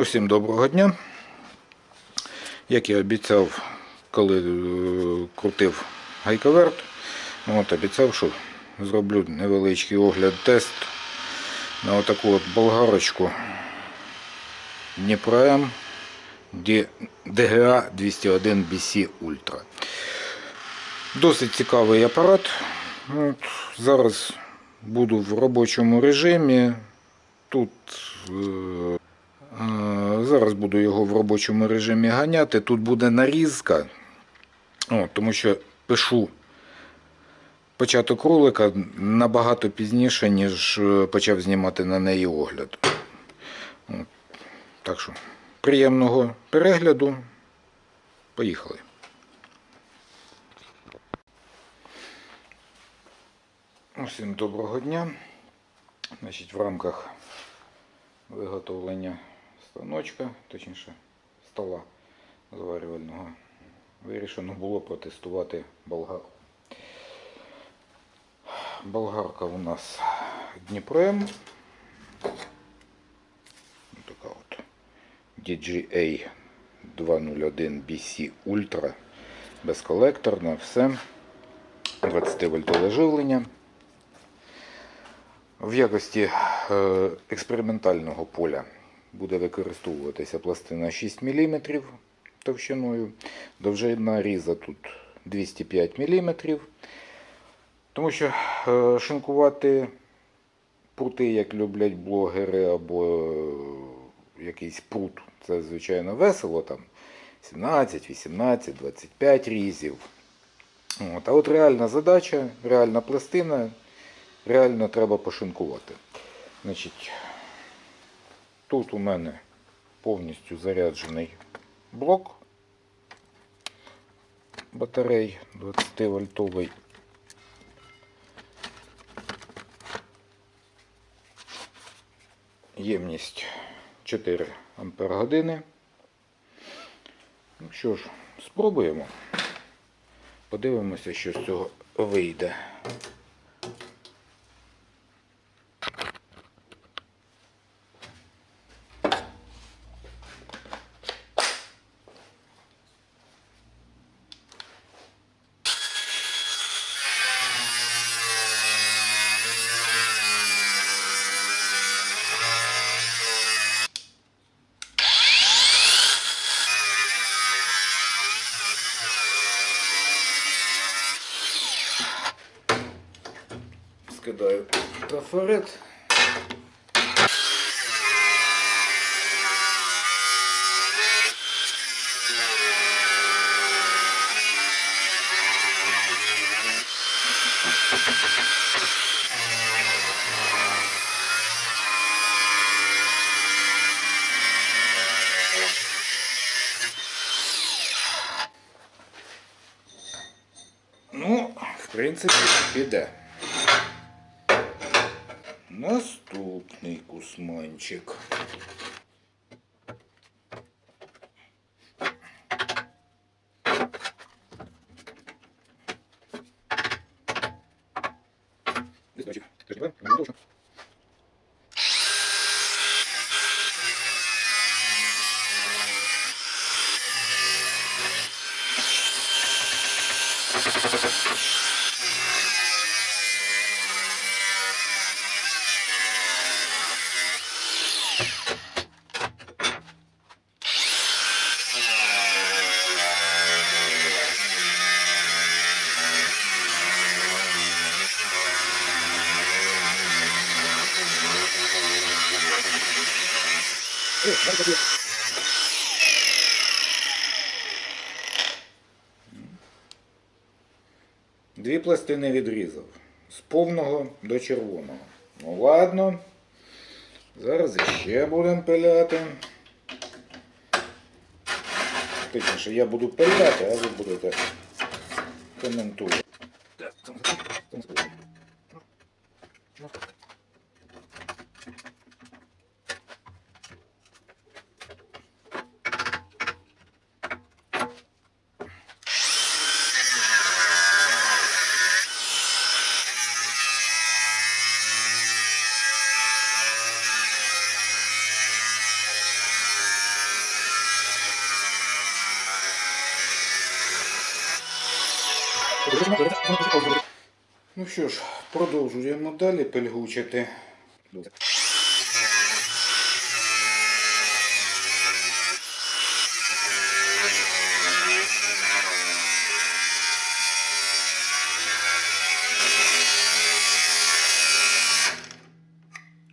Усім доброго дня. Як я обіцяв, коли е, крутив гайковерт, от обіцяв, що зроблю невеличкий огляд-тест на отаку от болгарочку Дніпро М DGA 201 BC Ultra. Досить цікавий апарат. От, зараз буду в робочому режимі. Тут Е, Зараз буду його в робочому режимі ганяти. Тут буде нарізка, О, тому що пишу початок ролика набагато пізніше, ніж е, почав знімати на неї огляд. От. Так що, приємного перегляду. Поїхали. Усім доброго дня. Значить, в рамках виготовлення станочка, точніше стола зварювального, вирішено було протестувати болгарку. Болгарка у нас Дніпром. Така от DGA 201 BC Ultra безколекторна, все. 20 вольтове живлення. В якості е, експериментального поля буде використовуватися пластина 6 мм товщиною. Довжина різа тут 205 мм. Тому що е, шинкувати прути, як люблять блогери, або е, якийсь прут, це звичайно весело, там 17, 18, 25 різів. От. А от реальна задача, реальна пластина, реально треба пошинкувати. Значить, Тут у мене повністю заряджений блок батарей 20 вольтовий. Ємність 4 ампер години. Ну що ж, спробуємо. Подивимося, що з цього вийде. Скидаю трафарет. Ну, в принципі, піде. листочек. Тож не Дві пластини відрізав. З повного до червоного. Ну ладно. Зараз іще будемо пиляти. Точніше, я буду пиляти, а ви будете коментувати. Ну що ж, продовжуємо далі пильгучити.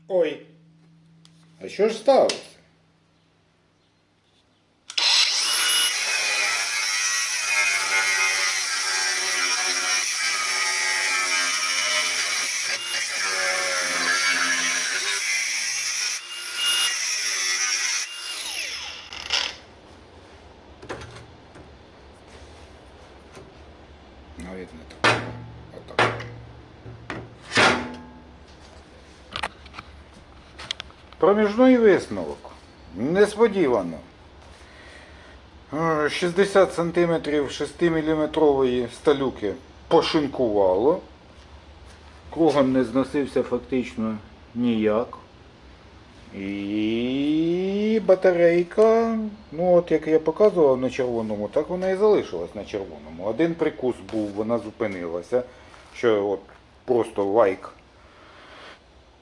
Ой. А що ж сталося? Навіть не так. Проміжний висновок. Несподівано. Е, 60 см 6-мм сталюки пошинкувало. Кругом не зносився фактично ніяк. І батарейка, ну от як я показував на червоному, так вона і залишилась на червоному. Один прикус був, вона зупинилася. Що от просто лайк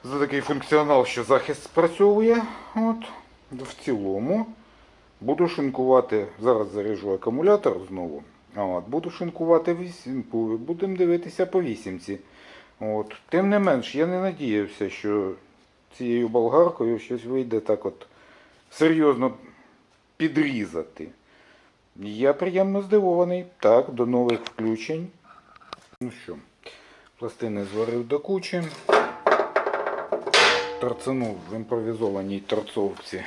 за такий функціонал, що захист спрацьовує. От, в цілому. Буду шинкувати, зараз заряжу акумулятор знову. От, буду шинкувати вісім, будемо дивитися по вісімці. От. Тим не менш, я не надіявся, що цією болгаркою щось вийде так от серйозно підрізати. Я приємно здивований. Так, до нових включень. Ну що, пластини зварив до кучі. Торцанув в імпровізованій торцовці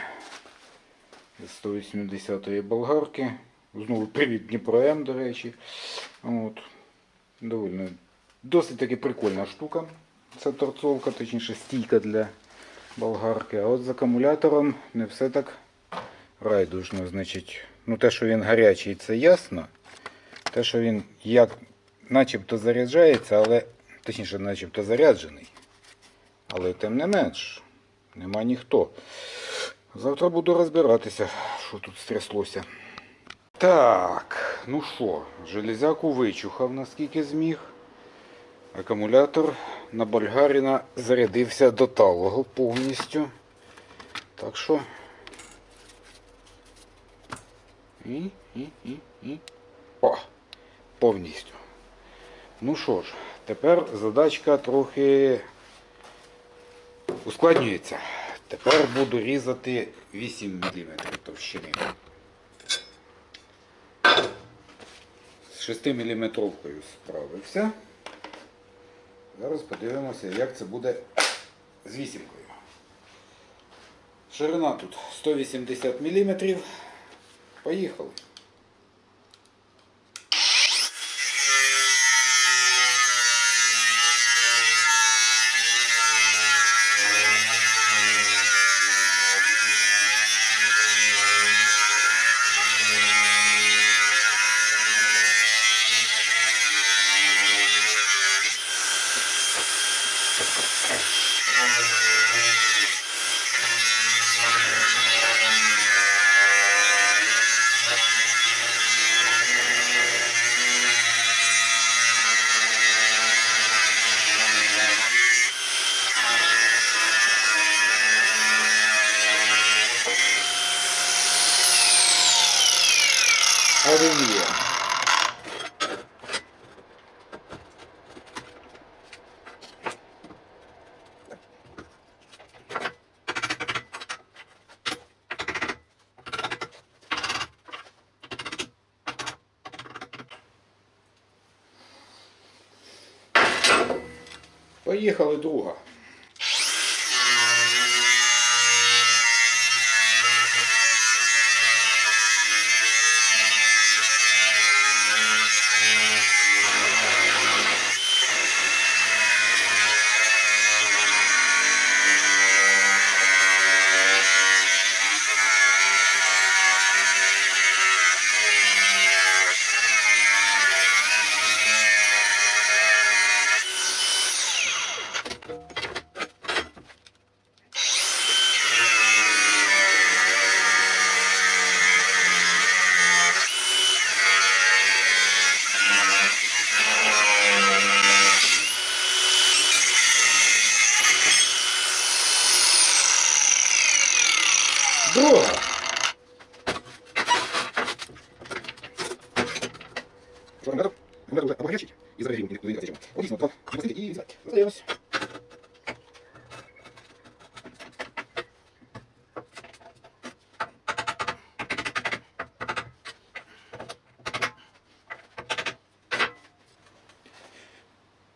з 180-ї болгарки. Знову привіт Дніпро М, до речі. От. Довольно, досить таки прикольна штука. Ця торцовка, точніше стійка для болгарки. А от з акумулятором не все так райдужно. Значить, ну те, що він гарячий, це ясно. Те, що він як начебто заряджається, але точніше, начебто заряджений. Але тим не менш, нема ніхто. Завтра буду розбиратися, що тут стряслося. Так, ну що, железяку вичухав наскільки зміг. Акумулятор на Болгаріна зарядився до талого повністю. Так що. І, і, і, і. О! Повністю. Ну що ж, тепер задачка трохи ускладнюється. Тепер буду різати 8 мм товщини. З 6 мм справився. Зараз подивимося, як це буде з вісімкою. Ширина тут 180 мм. Поїхали. Один Друга. Що акумулятор? Акумулятор вже або гарячий, і зараз рівень не зачем. От дійсно, два пластинки і взяти. Роздаємось.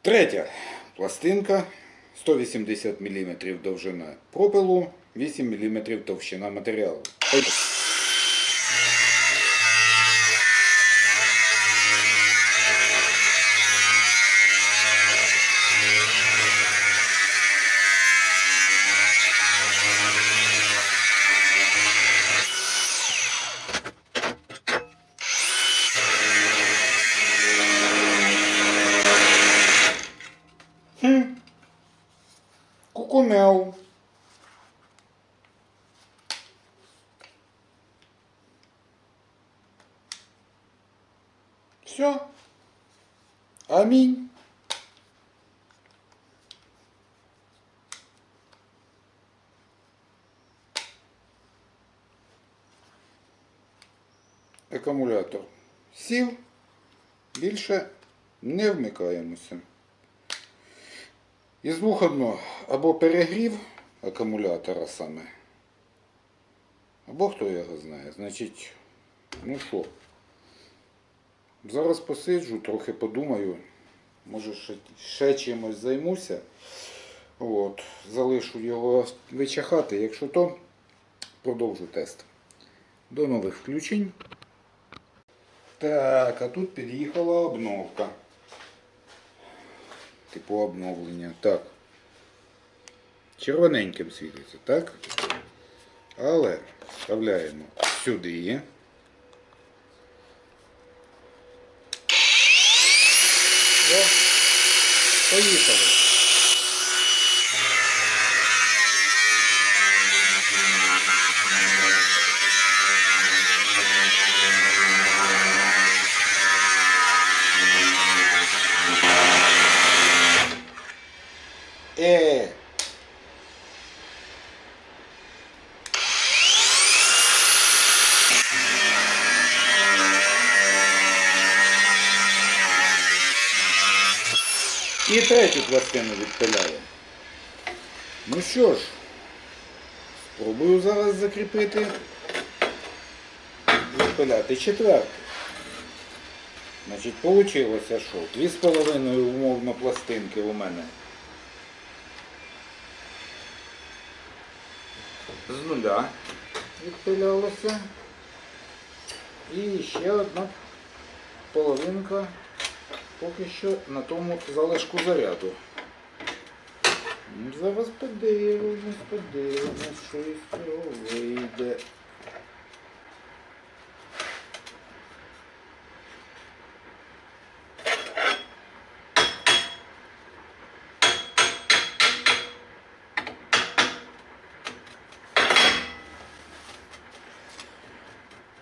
Третя пластинка 180 мм довжина пропилу, 8 мм товщина матеріалу. Акумулятор сів, більше не вмикаємося. Із двох одно, або перегрів акумулятора саме, або хто його знає. Значить, ну що, зараз посиджу, трохи подумаю, може ще, ще чимось займуся. От, залишу його вичахати, якщо то продовжу тест. До нових включень. Так, а тут під'їхала обновка типу обновлення. Так. Червоненьким світиться, так? Але вставляємо сюди. О, поїхали. Пластину відпиляємо. Ну що ж, спробую зараз закріпити. Відпиляти четверту. Значить, вийшло, що дві з половиною умовно пластинки у мене. З нуля відпилялося. І ще одна половинка поки що на тому залишку заряду. Ну, Зараз подивимось, подивимось, що із цього вийде.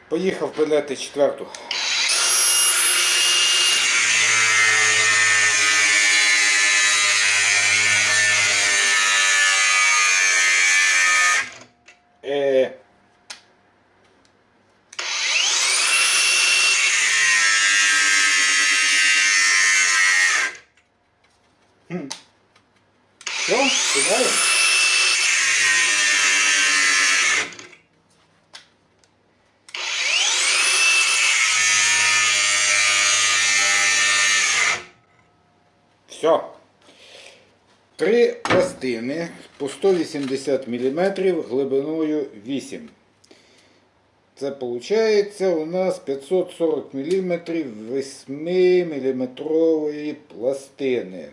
Поїхав пиляти четверту. 80 мм глибиною 8. Це виходить у нас 540 мм 8-мм пластини.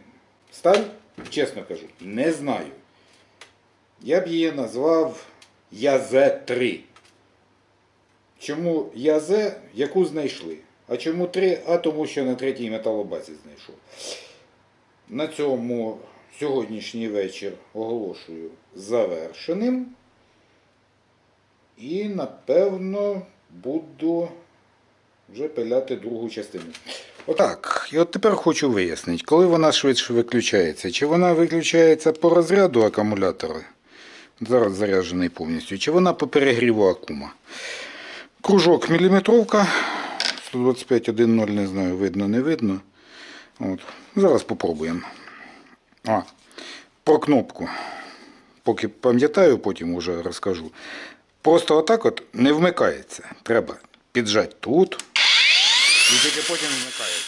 Сталь, чесно кажу, не знаю. Я б її назвав ЯЗ3. Чому Язе, яку знайшли? А чому 3? А тому що на третій металобазі знайшов. На цьому сьогоднішній вечір оголошую завершеним. І напевно буду вже пиляти другу частину. Отак. І от тепер хочу вияснити, коли вона швидше виключається. Чи вона виключається по розряду акумулятора? Зараз заряджений повністю. Чи вона по перегріву акума. Кружок міліметровка. 125.1.0, не знаю, видно, не видно. От. Зараз попробуємо. А, про кнопку. Поки пам'ятаю, потім вже розкажу. Просто отак от не вмикається. Треба піджати тут. І тільки потім вмикається.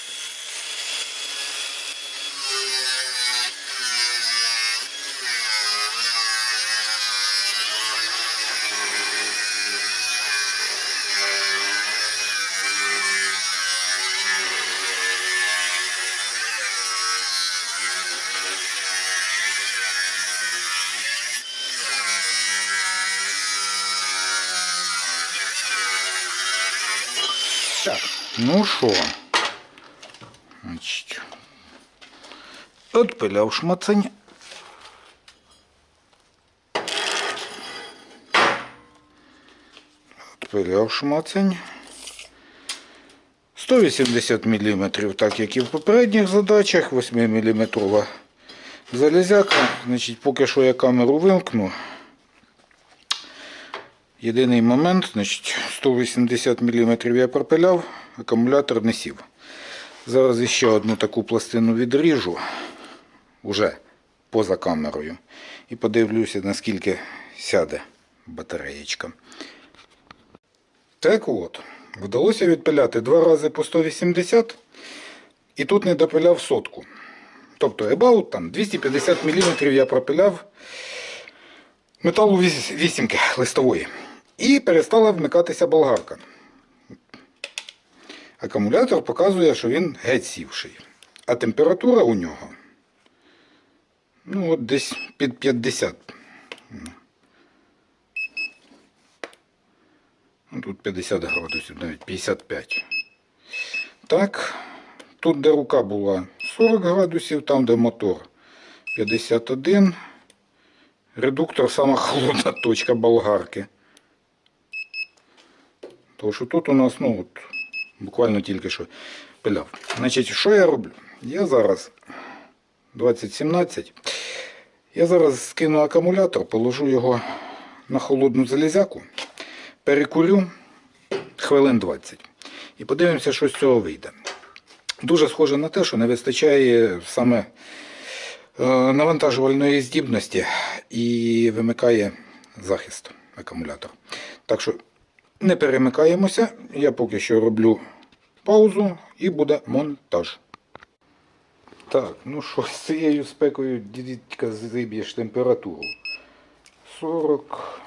Так, ну що? Значить, Отпиляв шмацень. Отпиляв шмацень. 180 мм, так як і в попередніх задачах, 8 мм залізяка. Значить, поки що я камеру вимкну. Єдиний момент, значить, 180 мм я пропиляв, акумулятор не сів. Зараз іще одну таку пластину відріжу, уже поза камерою. І подивлюся, наскільки сяде батареєчка. Так от, вдалося відпиляти два рази по 180 і тут не допиляв сотку. Тобто, about там 250 мм я пропиляв металу вісімки листової. І перестала вмикатися болгарка. Акумулятор показує, що він геть сівший. А температура у нього ну, от десь під 50. Ну, Тут 50 градусів, навіть 55. Так, тут, де рука була 40 градусів, там, де мотор 51. Редуктор сама холодна точка болгарки. Тому що тут у нас, ну от, буквально тільки що пиляв. Значить, що я роблю? Я зараз 2017. Я зараз скину акумулятор, положу його на холодну залізяку, перекурю хвилин 20. І подивимося, що з цього вийде. Дуже схоже на те, що не вистачає саме е, навантажувальної здібності і вимикає захист акумулятор. Так що не перемикаємося. Я поки що роблю паузу і буде монтаж. Так, ну що, з цією спекою дідька зиб'єш температуру. 40,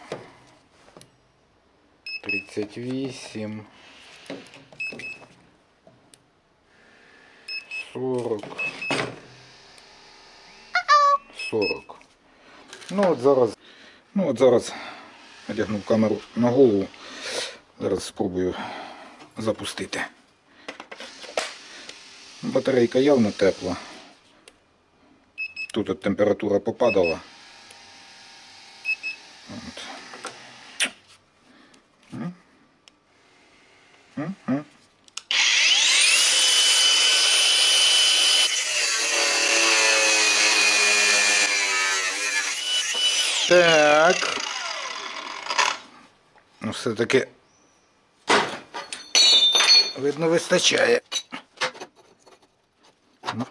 38, 40, 40. Ну от зараз, ну от зараз одягнув камеру на голову. Зараз спробую запустити. Батарейка явно тепла. Тут от температура попадала. От. Так. Ну, все-таки видно вистачає. Ну.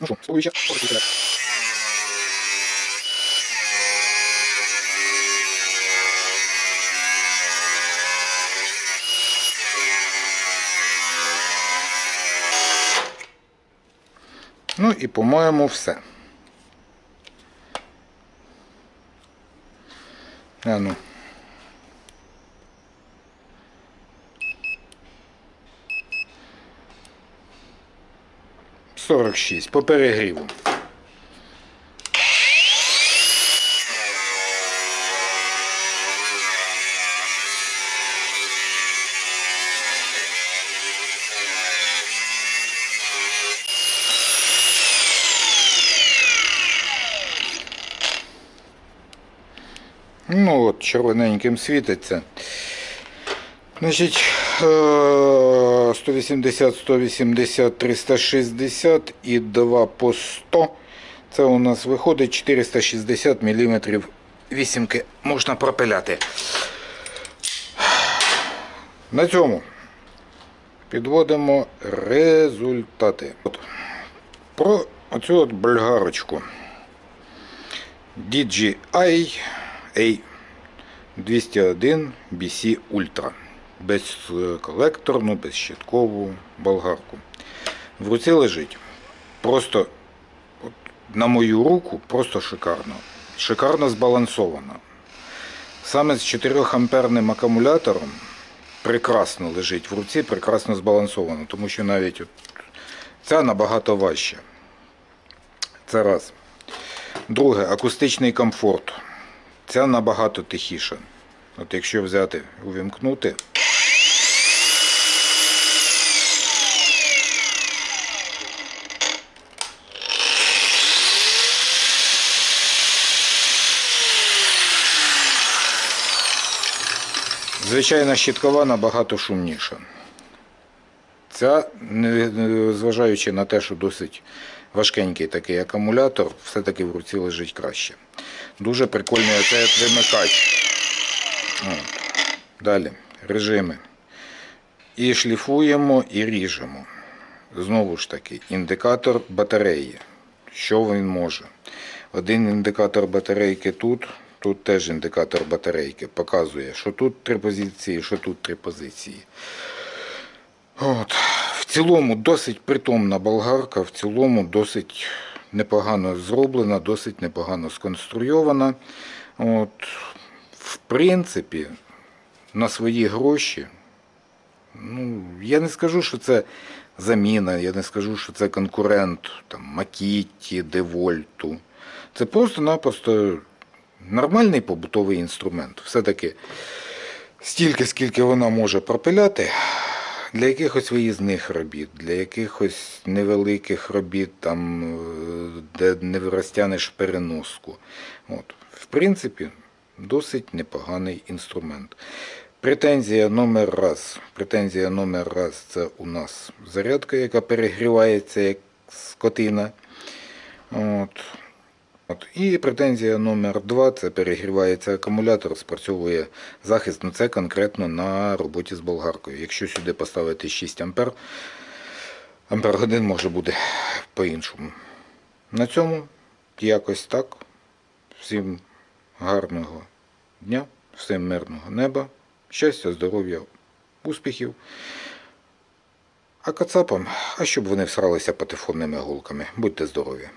Ну що, спробуй ще. Ну і, по-моєму, все. А ну. Сорок шість по перегріву. Ну от, червоненьким світиться. Значить, Е, 180, 180, 360 і 2 по 100. Це у нас виходить 460 мм вісімки можна пропиляти. На цьому підводимо результати. От. Про оцю от бульгарочку. DJI A201 BC Ultra. Безколекторну, безщиткову болгарку. В руці лежить. Просто от, на мою руку просто шикарно. Шикарно збалансовано. Саме з 4 амперним акумулятором прекрасно лежить в руці, прекрасно збалансовано, тому що навіть от ця набагато важча. Це раз. Друге, акустичний комфорт. Ця набагато тихіша. От якщо взяти, увімкнути. Звичайна щиткова набагато шумніша. Ця, зважаючи на те, що досить важкенький такий акумулятор, все-таки в руці лежить краще. Дуже прикольний оцей вимикач. Далі, режими. І шліфуємо, і ріжемо. Знову ж таки, індикатор батареї. Що він може? Один індикатор батарейки тут, тут теж індикатор батарейки. Показує, що тут три позиції, що тут три позиції. От. В цілому досить притомна болгарка, в цілому досить непогано зроблена, досить непогано сконструйована. От. В принципі, на свої гроші, ну, я не скажу, що це заміна, я не скажу, що це конкурент там, Макіті, Девольту. Це просто-напросто нормальний побутовий інструмент. Все-таки стільки, скільки вона може пропиляти, для якихось виїзних робіт, для якихось невеликих робіт, там, е, де не розтягнеш переноску. От. В принципі, досить непоганий інструмент. Претензія номер раз. Претензія номер раз це у нас зарядка, яка перегрівається як скотина. От. От. І претензія номер два це перегрівається акумулятор, спрацьовує захист. Ну це конкретно на роботі з болгаркою. Якщо сюди поставити 6 ампер, ампер годин може бути по-іншому. На цьому якось так. Всім гарного дня, всім мирного неба, щастя, здоров'я, успіхів. А кацапам, а щоб вони всралися патефонними голками. Будьте здорові!